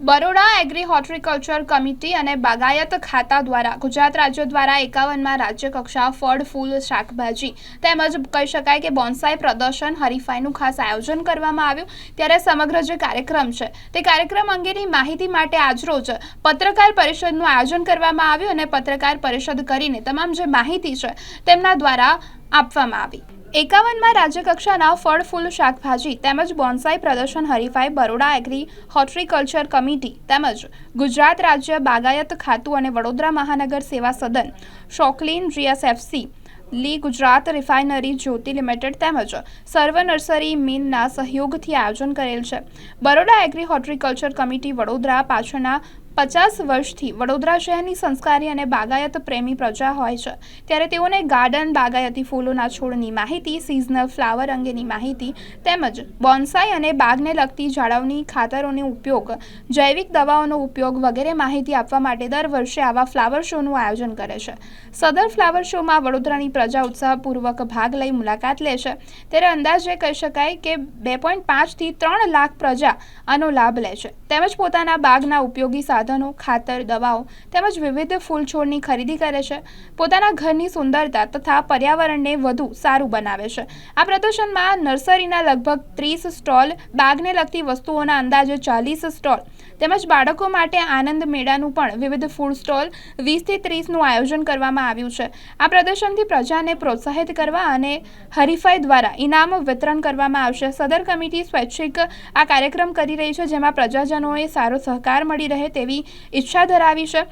Baroda agri horticulture committee અને બાગાયત ખાતા દ્વારા ગુજરાત રાજ્ય દ્વારા એકાવનમાં રાજ્ય કક્ષા ફળ, ફૂલ, શાકભાજી તેમજ કહી શકાય કે બોન્સાઈ પ્રદર્શન, હરીફાઈનું ખાસ આયોજન કરવામાં આવ્યું. ત્યારે સમગ્ર જે કાર્યક્રમ છે, તે કાર્યક્રમ અંગેની માહિતી માટે આજરોજ પત્રકાર પરિષદનું આયોજન કરવામાં આવ્યું અને પત્રકાર પરિષદ કરીને તમામ જે માહિતી છે, તેમના દ્વારા આપવામાં આવી. એકાવનમાં રાજ્યકક્ષાના ફળ, ફૂલ, શાકભાજી તેમજ બોન્સાઈ પ્રદર્શન હરીફાઈ, બરોડા એગ્રી હોર્ટિકલ્ચર કમિટી તેમજ ગુજરાત રાજ્ય બાગાયત ખાતું અને વડોદરા મહાનગર સેવા સદન, શોકલીન જીએસએફસી, લી ગુજરાત રિફાઇનરી જ્યોતિ લિમિટેડ તેમજ સર્વ નર્સરી મિલના સહયોગથી આયોજન કરેલ છે. Baroda agri horticulture committee Vadodara પાછળના પચાસ વર્ષથી વડોદરા શહેરની સંસ્કારી અને બાગાયત પ્રેમી પ્રજા હોય છે. ત્યારે તેઓને ગાર્ડન બાગાયતી ફૂલોના છોડની માહિતી સિઝનલ ફ્લાવર અંગેની માહિતી તેમજ બોન્સાઈ અને બાગને લગતી જાળવણી ખાતરોનો ઉપયોગ, જૈવિક દવાઓનો ઉપયોગ વગેરે માહિતી આપવા માટે દર વર્ષે આવા ફ્લાવર શોનું આયોજન કરે છે. સદર ફ્લાવર શોમાં વડોદરાની પ્રજા ઉત્સાહપૂર્વક ભાગ લઈ મુલાકાત લે છે. ત્યારે અંદાજે કહી શકાય કે બે પોઈન્ટ પાંચથી ત્રણ લાખ પ્રજા આનો લાભ લે છે. તેમજ પોતાના બાગના ઉપયોગી સાધનો ખાતર, દવાઓ તેમજ વિવિધ ફૂલ છોડની ખરીદી કરે છે. પોતાના ઘરની સુંદરતા તથા પર્યાવરણને વધુ સારું બનાવે છે. આ પ્રદર્શનમાં નર્સરીના લગભગ ત્રીસ સ્ટોલ, બાગને લગતી વસ્તુઓના અંદાજે ચાલીસ સ્ટોલ તેમજ બાળકો માટે આનંદ મેળાનું પણ વિવિધ ફૂડ સ્ટોલ વીસથી ત્રીસનું આયોજન કરવામાં આવ્યું છે. આ પ્રદર્શનથી પ્રજાને પ્રોત્સાહિત કરવા અને હરીફાઈ દ્વારા ઇનામ વિતરણ કરવામાં આવશે. સદર કમિટી સ્વૈચ્છિક આ કાર્યક્રમ કરી રહી છે જેમાં પ્રજાજનોએ સારો સહકાર મળી રહે તેવી ઈચ્છા ધરાવી છે.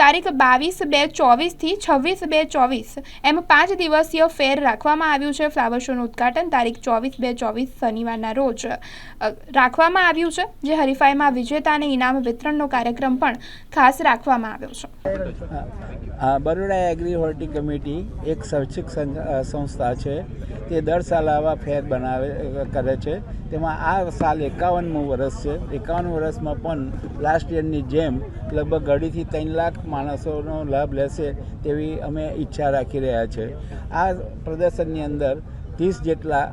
તારીખ બાવીસ બે ચોવીસથી છવ્વીસ બે ચોવીસ. એમ પાંચ દિવસીય ફેર રાખવામાં આવ્યું છે ફ્લાવર શોનું ઉદ્ઘાટન તારીખ ચોવીસ બે ચોવીસ શનિવારના રોજ. રાખવામાં આવ્યું છે, જે હરીફાઈમાં વિજેતાને ઇનામ વિતરણનો કાર્યક્રમ પણ ખાસ રાખવામાં આવ્યો છે. બરોડા એગ્રી હોર્ટી કમિટી એક સ્વૈચ્છિક સંસ્થા છે. તે દર સાલ આવા ફેર બનાવે કરે છે. તેમાં આ સાલ એકાવનમું વર્ષ છે. એકાવન વર્ષમાં પણ લાસ્ટ યરની જેમ લગભગ અઢીથી ત્રણ લાખ માણસોનો લાભ લેશે તેવી અમે ઈચ્છા રાખી રહ્યા છે. આ પ્રદર્શનની અંદર ત્રીસ જેટલા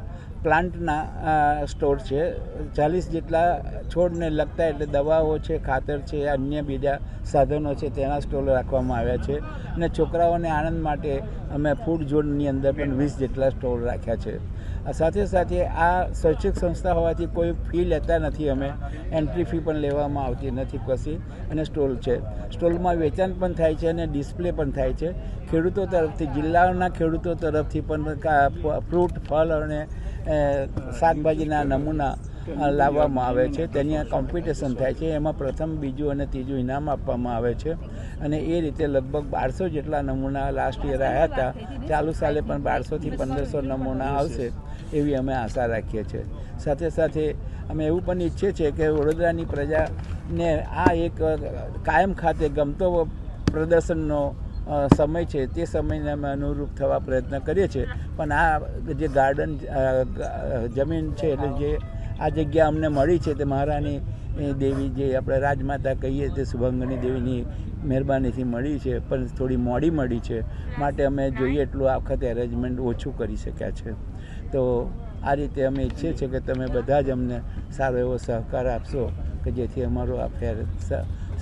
પ્લાન્ટના સ્ટોર છે. ચાલીસ જેટલા છોડને લગતા એટલે દવાઓ છે, ખાતર છે, અન્ય બીજા સાધનો છે, તેના સ્ટોલ રાખવામાં આવ્યા છે. અને છોકરાઓને આનંદ માટે અમે ફૂડ ઝોનની અંદર પણ વીસ જેટલા સ્ટોલ રાખ્યા છે. સાથે સાથે આ શૈક્ષિક સંસ્થા હોવાથી કોઈ ફી લેતા નથી અમે. એન્ટ્રી ફી પણ લેવામાં આવતી નથી કશી. અને સ્ટોલ છે. સ્ટોલમાં વેચાણ પણ થાય છે અને ડિસ્પ્લે પણ થાય છે. ખેડૂતો તરફથી, જિલ્લાના ખેડૂતો તરફથી પણ ફ્રૂટ, ફળ અને શાકભાજીના નમૂના લાવવામાં આવે છે. તેની કોમ્પિટિશન થાય છે. એમાં પ્રથમ, બીજું અને ત્રીજું ઇનામ આપવામાં આવે છે. અને એ રીતે લગભગ બારસો જેટલા નમૂના લાસ્ટ યર આવ્યા હતા. ચાલુ સાલે પણ બારસોથી પંદરસો નમૂના આવશે એવી અમે આશા રાખીએ છીએ. સાથે સાથે અમે એવું પણ ઈચ્છીએ છીએ કે વડોદરાની પ્રજાને આ એક કાયમ ખાતે ગમતો પ્રદર્શનનો સમય છે તે સમયને અમે અનુરૂપ થવા પ્રયત્ન કરીએ છીએ. પણ આ જે ગાર્ડન જમીન છે એટલે જે આ જગ્યા અમને મળી છે તે મહારાણી દેવી જે આપણે રાજમાતા કહીએ તે શુભંગની દેવીની મહેરબાનીથી મળી છે. પણ થોડી મોડી મળી છે. માટે અમે જોઈએ એટલું આ વખતે એરેન્જમેન્ટ ઓછું કરી શક્યા છે. તો આ રીતે અમે ઈચ્છીએ છીએ કે તમે બધા જ અમને સારો એવો સહકાર આપશો કે જેથી અમારો આ ફેર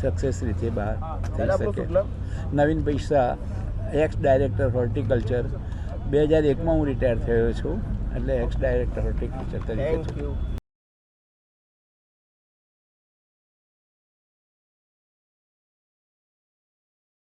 સક્સેસ રીતે બહાર થઈ શકે. નવીન પૈસા એક્સ ડાયરેક્ટર હોર્ટિકલ્ચર બે હજાર એકમાં હું રિટાયર થયો છું એટલે એક્સ ડાયરેક્ટર હોર્ટિકલ્ચર તરીકે છું.